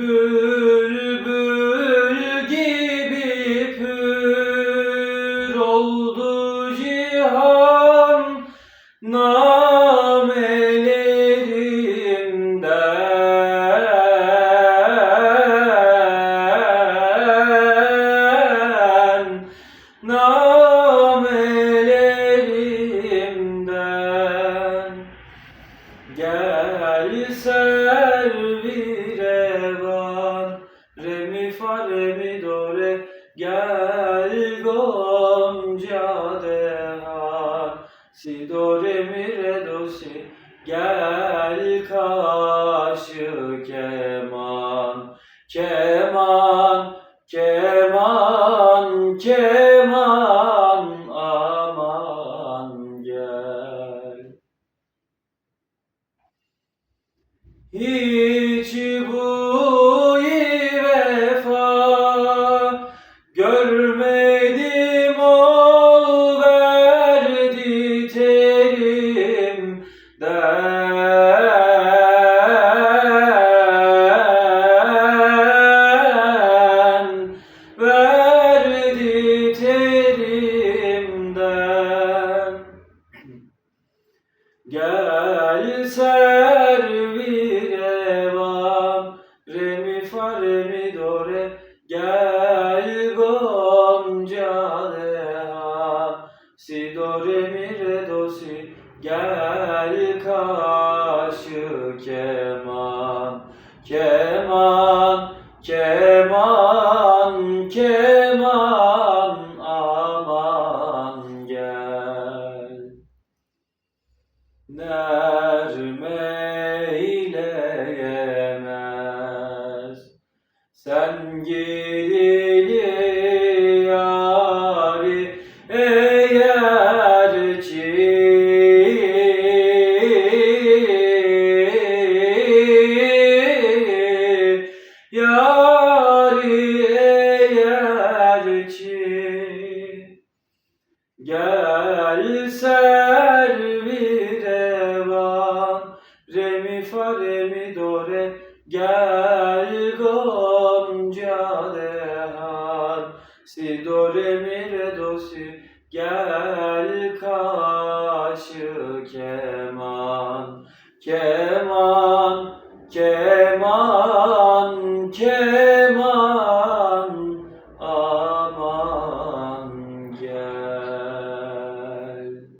Böööö. Gel servirevan Re mi fa re mi do re. Gel gonca dehan Si do re mi re do si. Gel kaşı keman. Keman Keman Keman Hiç bu vefa görmedim ol verdi do re mi re do si Gel kaşı keman Keman Keman Keman Aman gel. Nermeyleyemez Sen gidili ki Yari eğer Gel servirevan Re mi fa re mi do re Gel gonca dehan Si do re mi re do si Gel kaşı Keman Keman